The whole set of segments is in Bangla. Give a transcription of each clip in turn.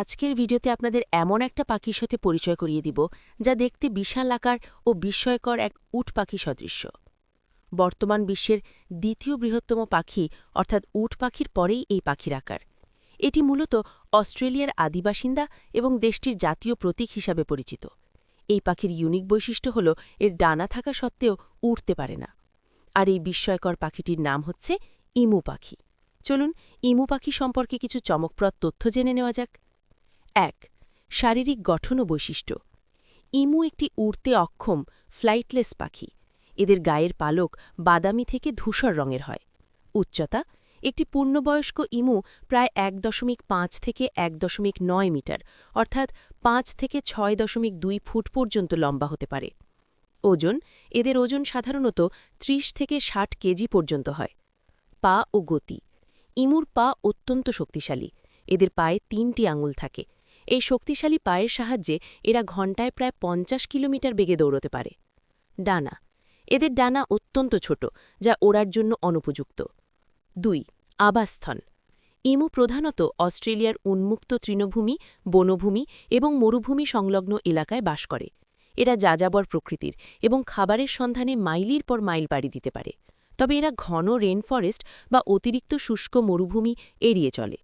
আজকের ভিডিওতে আপনাদের এমন একটা পাখির সাথে পরিচয় করিয়ে দিব, যা দেখতে বিশাল আকার ও বিস্ময়কর এক উট পাখি সদৃশ্য। বর্তমান বিশ্বের দ্বিতীয় বৃহত্তম পাখি, অর্থাৎ উট পাখির পরেই এই পাখির আকার। এটি মূলত অস্ট্রেলিয়ার আদিবাসিন্দা এবং দেশটির জাতীয় প্রতীক হিসাবে পরিচিত। এই পাখির ইউনিক বৈশিষ্ট্য হল, এর ডানা থাকা সত্ত্বেও উড়তে পারে না। আর এই বিস্ময়কর পাখিটির নাম হচ্ছে ইমু পাখি। চলুন, ইমু পাখি সম্পর্কে কিছু চমকপ্রদ তথ্য জেনে নেওয়া যাক। এক, শারীরিক গঠন ও বৈশিষ্ট্য। ইমু একটি উড়তে অক্ষম ফ্লাইটলেস পাখি। এদের গায়ের পালক বাদামি থেকে ধূসর রঙের হয়। উচ্চতা, একটি পূর্ণবয়স্ক ইমু প্রায় এক দশমিক পাঁচ থেকে এক দশমিক নয় মিটার, অর্থাৎ পাঁচ থেকে ছয় দশমিক দুই ফুট পর্যন্ত লম্বা হতে পারে। ওজন, এদের ওজন সাধারণত ৩০ থেকে ষাট কেজি পর্যন্ত হয়। পা ও গতি, ইমুর পা অত্যন্ত শক্তিশালী। এদের পায়ে তিনটি আঙুল থাকে। এই শক্তিশালী পায়ের সাহায্যে এরা ঘণ্টায় প্রায় পঞ্চাশ কিলোমিটার বেগে দৌড়তে পারে। ডানা। এদের ডানা অত্যন্ত ছোট, যা ওড়ার জন্য অনুপযুক্ত। দুই। আবাসস্থল। ইমু প্রধানত অস্ট্রেলিয়ার উন্মুক্ত তৃণভূমি, বনভূমি এবং মরুভূমি সংলগ্ন এলাকায় বাস করে। এরা যাযাবর প্রকৃতির এবং খাবারের সন্ধানে মাইলির পর মাইল পাড়ি দিতে পারে। তবে এরা ঘন রেন ফরেস্ট বা অতিরিক্ত শুষ্ক মরুভূমি এড়িয়ে চলে।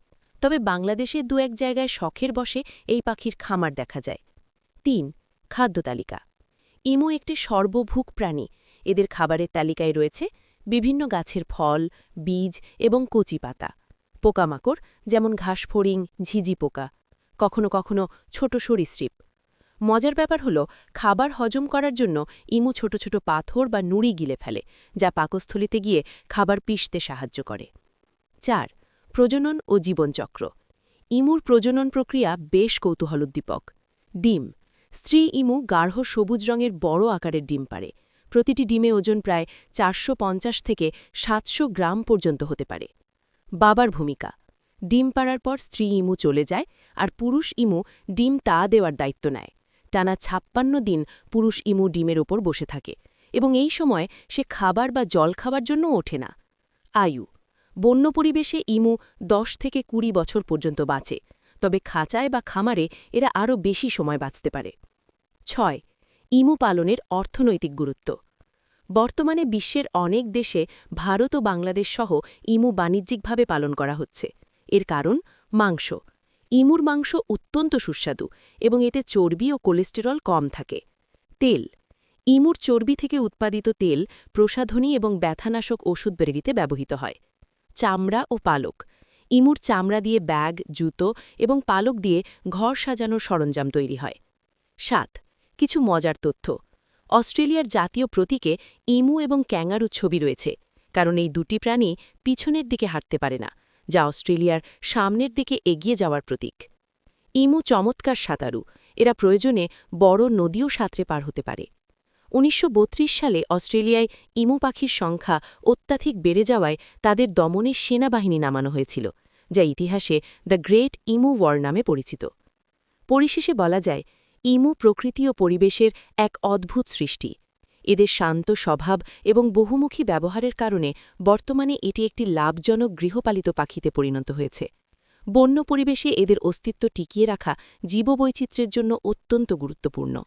তবে বাংলাদেশের দু এক জায়গায় শখের বসে এই পাখির খামার দেখা যায়। তিন, খাদ্য তালিকা। ইমু একটি সর্বভুক প্রাণী। এদের খাবারের তালিকায় রয়েছে বিভিন্ন গাছের ফল, বীজ এবং কচি পাতা, পোকামাকড় যেমন ঘাসফড়িং, ঝিঝি পোকা, কখনো কখনো ছোট সরীসৃপ। মজার ব্যাপার হল, খাবার হজম করার জন্য ইমু ছোট ছোট পাথর বা নুড়ি গিলে ফেলে, যা পাকস্থলিতে গিয়ে খাবার পিষতে সাহায্য করে। চার প্রজনন ও জীবনচক্র। ইমুর প্রজনন প্রক্রিয়া বেশ কৌতূহলোদ্দীপক। ডিম। স্ত্রী ইমু গাঢ় সবুজ রঙের বড় আকারের ডিম পারে প্রতিটি ডিমে ওজন প্রায় চারশো পঞ্চাশ থেকে সাতশো গ্রাম পর্যন্ত হতে পারে। বাবার ভূমিকা। ডিম পাড়ার পর স্ত্রী ইমু চলে যায় আর পুরুষ ইমু ডিম তা দেওয়ার দায়িত্ব নেয়। টানা ছাপ্পান্ন দিন পুরুষ ইমু ডিমের ওপর বসে থাকে এবং এই সময় সে খাবার বা জল খাবার জন্য ওঠে না। আয়ু। বন্য পরিবেশে ইমু দশ থেকে কুড়ি বছর পর্যন্ত বাঁচে, তবে খাঁচায় বা খামারে এরা আরও বেশি সময় বাঁচতে পারে। ছয়, ইমু পালনের অর্থনৈতিক গুরুত্ব। বর্তমানে বিশ্বের অনেক দেশে ভারত ও বাংলাদেশ সহ ইমু বাণিজ্যিকভাবে পালন করা হচ্ছে। এর কারণ, মাংস। ইমুর মাংস অত্যন্ত সুস্বাদু এবং এতে চর্বি ও কোলেস্টেরল কম থাকে। তেল। ইমুর চর্বি থেকে উৎপাদিত তেল প্রসাধনী এবং ব্যথানাশক ওষুধ বেরিতে ব্যবহৃত হয়। চামড়া ও পালক। ইমুর চামড়া দিয়ে ব্যাগ, জুতো এবং পালক দিয়ে ঘর সাজানোর সরঞ্জাম তৈরি হয়। সাত, কিছু মজার তথ্য। অস্ট্রেলিয়ার জাতীয় প্রতীকে ইমু এবং ক্যাঙ্গারু ছবি রয়েছে, কারণ এই দুটি প্রাণী পিছনের দিকে হাঁটতে পারে না, যা অস্ট্রেলিয়ার সামনের দিকে এগিয়ে যাওয়ার প্রতীক। ইমু চমৎকার সাঁতারু, এরা প্রয়োজনে বড় নদীও সাঁতরে পার হতে পারে। উনিশশো বত্রিশ সালে অস্ট্রেলিয়ায় ইমু পাখির সংখ্যা অত্যাধিক বেড়ে যাওয়ায় তাদের দমনের সেনাবাহিনী নামানো হয়েছিল, যা ইতিহাসে দ্য গ্রেট ইমু ওয়ার নামে পরিচিত। পরিশেষে বলা যায়, ইমু প্রকৃতি ও পরিবেশের এক অদ্ভুত সৃষ্টি। এদের শান্ত স্বভাব এবং বহুমুখী ব্যবহারের কারণে বর্তমানে এটি একটি লাভজনক গৃহপালিত পাখিতে পরিণত হয়েছে। বন্য পরিবেশে এদের অস্তিত্ব টিকিয়ে রাখা জীববৈচিত্র্যের জন্য অত্যন্ত গুরুত্বপূর্ণ।